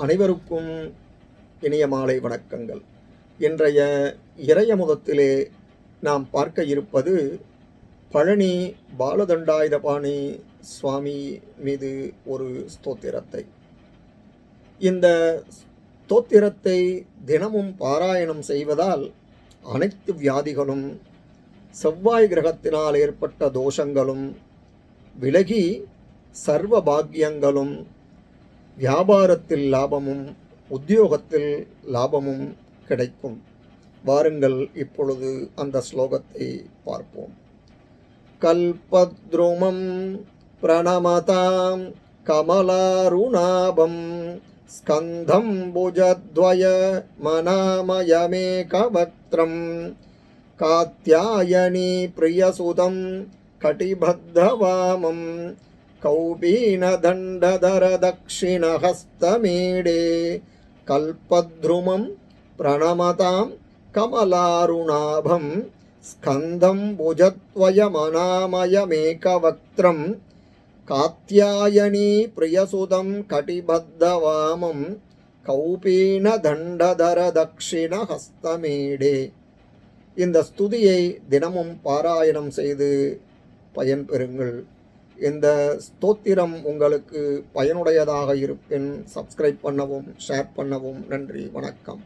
அனைவருக்கும் இனிய மாலை வணக்கங்கள். இன்றைய இறையமுதத்திலே நாம் பார்க்க இருப்பது பழனி பாலதண்டாயுதபாணி சுவாமி மீது ஒரு ஸ்தோத்திரத்தை. இந்த ஸ்தோத்திரத்தை தினமும் பாராயணம் செய்வதால் அனைத்து வியாதிகளும் செவ்வாய் கிரகத்தினால் ஏற்பட்ட தோஷங்களும் விலகி சர்வ பாக்கியங்களும் வியாபாரத்தில் லாபமும் உத்தியோகத்தில் லாபமும் கிடைக்கும். வாருங்கள் இப்பொழுது அந்த ஸ்லோகத்தை பார்ப்போம். கல்பத்ருமம் பிரணமதாம் கமலாருணாபம் ஸ்கந்தம் புஜத்வய மனாமயமேகவக்திரம் காத்யாயனி பிரியசுதம் கட்டிபத்தவாமம் कौपीनदण्डधरदक्षिणहस्तमीडे कल्पद्रुमं प्रणमतां कमलारुणाभं स्कन्दं भुजत्वयमनामयमेकवक्त्रं कात्यायनी प्रियसुतं कटिबद्धवामं கௌபீனதண்டதரதக்ஷிணஹஸ்தமீடே இந்த ஸ்துதியை தினமும் பாராயணம் செய்து பயன்பெறுங்கள் இந்த ஸ்தோத்திரம் உங்களுக்கு பயனுடையதாக இருப்பின் சப்ஸ்கிரைப் பண்ணவும் ஷேர் பண்ணவும் நன்றி வணக்கம்.